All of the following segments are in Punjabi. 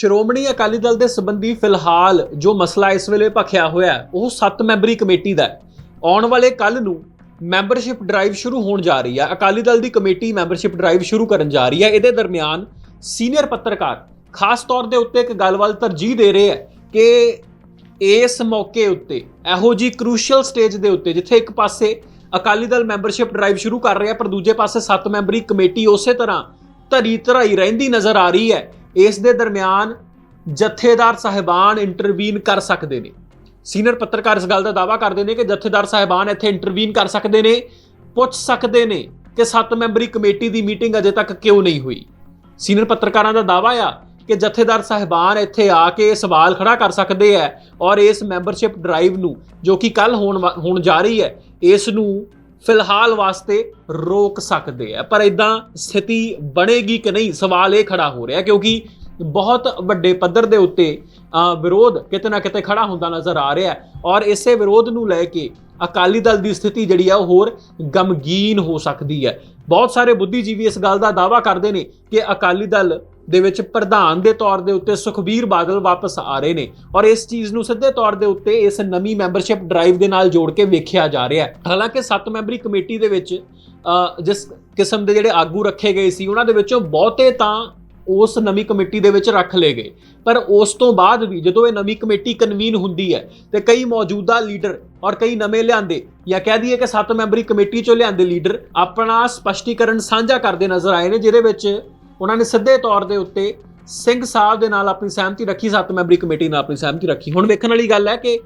ਸ਼੍ਰੋਮਣੀ ਅਕਾਲੀ ਦਲ ਦੇ ਸੰਬੰਧੀ ਫਿਲਹਾਲ ਜੋ ਮਸਲਾ ਇਸ ਵੇਲੇ ਭਖਿਆ ਹੋਇਆ ਉਹ 7 ਮੈਂਬਰੀ ਕਮੇਟੀ ਦਾ ਹੈ। ਆਉਣ ਵਾਲੇ ਕੱਲ ਨੂੰ ਮੈਂਬਰਸ਼ਿਪ ਡਰਾਈਵ ਸ਼ੁਰੂ ਹੋਣ ਜਾ ਰਹੀ ਹੈ। ਅਕਾਲੀ ਦਲ ਦੀ ਕਮੇਟੀ ਮੈਂਬਰਸ਼ਿਪ ਡਰਾਈਵ ਸ਼ੁਰੂ ਕਰਨ ਜਾ ਰਹੀ ਹੈ। ਇਹਦੇ ਦਰਮਿਆਨ ਸੀਨੀਅਰ ਪੱਤਰਕਾਰ ਖਾਸ ਤੌਰ ਦੇ ਉੱਤੇ ਇੱਕ ਗੱਲ ਵੱਲ ਤਰਜੀਹ ਦੇ ਰਹੇ ਹੈ ਕਿ ਇਸ ਮੌਕੇ ਉੱਤੇ, ਇਹੋ ਜੀ ਕ੍ਰੂਸ਼ੀਅਲ ਸਟੇਜ ਦੇ ਉੱਤੇ ਜਿੱਥੇ ਇੱਕ ਪਾਸੇ ਅਕਾਲੀ ਦਲ ਮੈਂਬਰਸ਼ਿਪ ਡਰਾਈਵ ਸ਼ੁਰੂ ਕਰ ਰਿਹਾ ਪਰ ਦੂਜੇ ਪਾਸੇ 7 ਮੈਂਬਰੀ ਕਮੇਟੀ ਉਸੇ ਤਰ੍ਹਾਂ ਧਰੀ ਧਰਾਈ ਰਹਿੰਦੀ ਨਜ਼ਰ ਆ ਰਹੀ ਹੈ। ਇਸ ਦੇ ਦਰਮਿਆਨ ਜਥੇਦਾਰ ਸਾਹਿਬਾਨ ਇੰਟਰਵੀਨ ਕਰ ਸਕਦੇ ਨੇ। ਸੀਨੀਅਰ ਪੱਤਰਕਾਰ ਇਸ ਗੱਲ ਦਾ ਦਾਅਵਾ ਕਰਦੇ ਨੇ ਕਿ ਜਥੇਦਾਰ ਸਾਹਿਬਾਨ ਇੱਥੇ ਇੰਟਰਵੀਨ ਕਰ ਸਕਦੇ ਨੇ, ਪੁੱਛ ਸਕਦੇ ਨੇ ਕਿ 7 ਮੈਂਬਰੀ ਕਮੇਟੀ ਦੀ ਮੀਟਿੰਗ ਅਜੇ ਤੱਕ ਕਿਉਂ ਨਹੀਂ ਹੋਈ। ਸੀਨੀਅਰ ਪੱਤਰਕਾਰਾਂ ਦਾ ਦਾਅਵਾ ਆ ਕਿ ਜਥੇਦਾਰ ਸਾਹਿਬਾਨ ਇੱਥੇ ਆ ਕੇ ਇਹ ਸਵਾਲ ਖੜਾ ਕਰ ਸਕਦੇ ਹੈ ਔਰ ਇਸ ਮੈਂਬਰਸ਼ਿਪ ਡਰਾਈਵ ਨੂੰ ਜੋ ਕਿ ਕੱਲ ਹੋਣ ਵਾ- ਹੋਣ ਜਾ ਰਹੀ ਹੈ ਇਸ ਨੂੰ ਫਿਲਹਾਲ ਵਾਸਤੇ ਰੋਕ ਸਕਦੇ ਆ। ਪਰ ਇਦਾਂ ਸਥਿਤੀ ਬਣੇਗੀ ਕਿ ਨਹੀਂ ਸਵਾਲ ਇਹ ਖੜਾ ਹੋ ਰਿਹਾ ਕਿਉਂਕਿ ਬਹੁਤ ਵੱਡੇ ਪੱਧਰ ਦੇ ਉੱਤੇ ਅ, ਵਿਰੋਧ ਕਿਤੇ ਨਾ ਕਿਤੇ ਖੜਾ ਹੁੰਦਾ ਨਜ਼ਰ ਆ ਰਿਹਾ ਔਰ ਇਸੇ ਵਿਰੋਧ ਨੂੰ ਲੈ ਕੇ ਅਕਾਲੀ ਦਲ ਦੀ ਸਥਿਤੀ ਜਿਹੜੀ ਆ ਉਹ ਹੋਰ ਗਮਗੀਨ ਹੋ ਸਕਦੀ ਹੈ। ਬਹੁਤ ਸਾਰੇ ਬੁੱਧੀਜੀਵੀ ਇਸ ਗੱਲ ਦਾ ਦਾਅਵਾ ਕਰਦੇ ਨੇ ਕਿ ਅਕਾਲੀ ਦਲ ਦੇ ਵਿੱਚ ਪ੍ਰਧਾਨ ਦੇ ਤੌਰ ਦੇ ਉੱਤੇ ਸੁਖਬੀਰ ਬਾਦਲ ਵਾਪਸ ਆ ਰਹੇ ਨੇ ਔਰ ਇਸ ਚੀਜ਼ ਨੂੰ ਸਿੱਧੇ ਤੌਰ ਦੇ ਉੱਤੇ ਇਸ ਨਵੀਂ ਮੈਂਬਰਸ਼ਿਪ ਡਰਾਈਵ ਦੇ ਨਾਲ ਜੋੜ ਕੇ ਵੇਖਿਆ ਜਾ ਰਿਹਾ ਹੈ। ਹਾਲਾਂਕਿ 7 ਮੈਂਬਰੀ ਕਮੇਟੀ ਦੇ ਵਿੱਚ ਜਿਸ ਕਿਸਮ ਦੇ ਜਿਹੜੇ ਆਗੂ ਰੱਖੇ ਗਏ ਸੀ, ਉਹਨਾਂ ਦੇ ਵਿੱਚੋਂ ਬਹੁਤੇ ਤਾਂ ਉਸ ਨਵੀਂ ਕਮੇਟੀ ਦੇ ਵਿੱਚ ਰੱਖ ਲਏ ਗਏ। ਪਰ ਉਸ ਤੋਂ ਬਾਅਦ ਵੀ ਜਦੋਂ ਇਹ ਨਵੀਂ ਕਮੇਟੀ ਕਨਵੀਨ ਹੁੰਦੀ ਹੈ ਤੇ ਕਈ ਮੌਜੂਦਾ ਲੀਡਰ ਔਰ ਕਈ ਨਵੇਂ ਲਿਆਂਦੇ ਜਾਂ ਕਹਿ ਦਈਏ ਕਿ ਸੱਤ ਮੈਂਬਰੀ ਕਮੇਟੀ ਚੋਂ ਲਿਆਂਦੇ ਲੀਡਰ ਆਪਣਾ ਸਪਸ਼ਟੀਕਰਨ ਸਾਂਝਾ ਕਰਦੇ ਨਜ਼ਰ ਆਏ ਨੇ, ਜਿਹਦੇ ਵਿੱਚ ਉਹਨਾਂ ਨੇ ਸਿੱਧੇ ਤੌਰ ਦੇ ਉੱਤੇ ਸਿੰਘ ਸਾਹਿਬ ਦੇ ਨਾਲ ਆਪਣੀ ਸਹਿਮਤੀ ਰੱਖੀ, ਸੱਤ ਮੈਂਬਰੀ ਕਮੇਟੀ ਨਾਲ ਆਪਣੀ ਸਹਿਮਤੀ ਰੱਖੀ। ਹੁਣ ਵੇਖਣ ਵਾਲੀ ਗੱਲ ਹੈ ਕਿ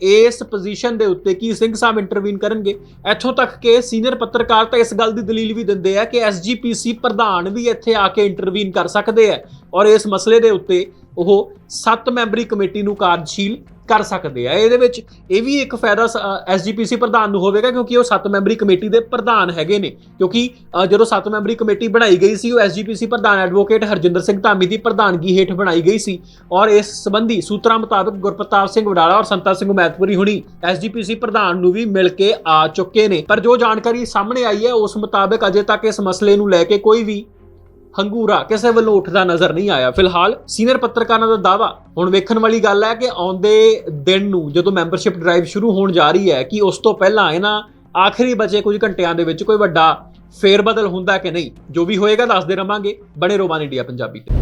ਇਸ ਪੋਜੀਸ਼ਨ ਦੇ ਉੱਤੇ ਕੀ ਸਿੰਘ ਸਾਹਿਬ ਇੰਟਰਵੀਨ ਕਰਨਗੇ? ਇੱਥੋਂ ਤੱਕ ਕਿ ਸੀਨੀਅਰ ਪੱਤਰਕਾਰ ਤਾਂ ਇਸ ਗੱਲ ਦੀ ਦਲੀਲ ਵੀ ਦਿੰਦੇ ਆ ਕਿ ਐਸਜੀਪੀਸੀ ਪ੍ਰਧਾਨ ਵੀ ਇੱਥੇ ਆ ਕੇ ਇੰਟਰਵੀਨ ਕਰ ਸਕਦੇ ਆ। ਔਰ ਇਸ ਮਸਲੇ ਦੇ ਉੱਤੇ ਉਹ 7 ਮੈਂਬਰੀ ਕਮੇਟੀ ਨੂੰ ਕਾਰਜਸ਼ੀਲ ਕਰ ਸਕਦੇ ਆ। ਇਹਦੇ ਵਿੱਚ ਇਹ ਵੀ ਇੱਕ ਫਾਇਦਾ ਐਸਜੀਪੀਸੀ ਪ੍ਰਧਾਨ ਨੂੰ ਹੋਵੇਗਾ ਕਿਉਂਕਿ ਉਹ 7 ਮੈਂਬਰੀ ਕਮੇਟੀ ਦੇ ਪ੍ਰਧਾਨ ਹੈਗੇ ਨੇ। ਕਿਉਂਕਿ ਜਦੋਂ 7 ਮੈਂਬਰੀ ਕਮੇਟੀ ਬਣਾਈ ਗਈ ਸੀ, ਉਹ ਐਸਜੀਪੀਸੀ ਪ੍ਰਧਾਨ ਐਡਵੋਕੇਟ ਹਰਜਿੰਦਰ ਸਿੰਘ ਧਾਮੀ ਦੀ ਪ੍ਰਧਾਨਗੀ ਹੇਠ ਬਣਾਈ ਗਈ ਸੀ। ਔਰ ਇਸ ਸੰਬੰਧੀ ਸੂਤਰਾਂ ਮੁਤਾਬਕ ਗੁਰਪ੍ਰਤਾਪ ਸਿੰਘ ਵਡਾਲਾ ਔਰ ਸੰਤਾ ਸਿੰਘ ਮੈਤਪੁਰੀ ਹੁਣੀ ਐਸਜੀਪੀਸੀ ਪ੍ਰਧਾਨ ਨੂੰ ਵੀ ਮਿਲ ਕੇ ਆ ਚੁੱਕੇ ਨੇ। ਪਰ ਜੋ ਜਾਣਕਾਰੀ ਸਾਹਮਣੇ ਆਈ ਹੈ, ਉਸ ਮੁਤਾਬਕ ਅਜੇ ਤੱਕ ਇਸ ਮਸਲੇ ਨੂੰ ਲੈ ਕੇ ਕੋਈ ਵੀ ਹੰਗੂਰਾ ਕਿਸੇ ਵੱਲੋਂ ਉੱਠਦਾ ਨਜ਼ਰ ਨਹੀਂ ਆਇਆ। ਫਿਲਹਾਲ ਸੀਨੀਅਰ ਪੱਤਰਕਾਰਾਂ ਦਾ ਦਾਵਾ ਹੁਣ ਵੇਖਣ ਵਾਲੀ ਗੱਲ ਹੈ ਕਿ ਆਉਂਦੇ ਦਿਨ ਨੂੰ ਜਦੋਂ ਮੈਂਬਰਸ਼ਿਪ ਡਰਾਈਵ ਸ਼ੁਰੂ ਹੋਣ ਜਾ ਰਹੀ ਹੈ ਕਿ ਉਸ ਤੋਂ ਪਹਿਲਾਂ ਇਹਨਾਂ ਆਖਰੀ ਬਚੇ ਕੁਝ ਘੰਟਿਆਂ ਦੇ ਵਿੱਚ ਕੋਈ ਵੱਡਾ ਫੇਰਬਦਲ ਹੁੰਦਾ ਕਿ ਨਹੀਂ? ਜੋ ਵੀ ਹੋਏਗਾ ਦੱਸਦੇ ਰਵਾਂਗੇ। ਬਣੇ ਰੋਮਾਨ ਇੰਡੀਆ ਪੰਜਾਬੀ ਤੇ।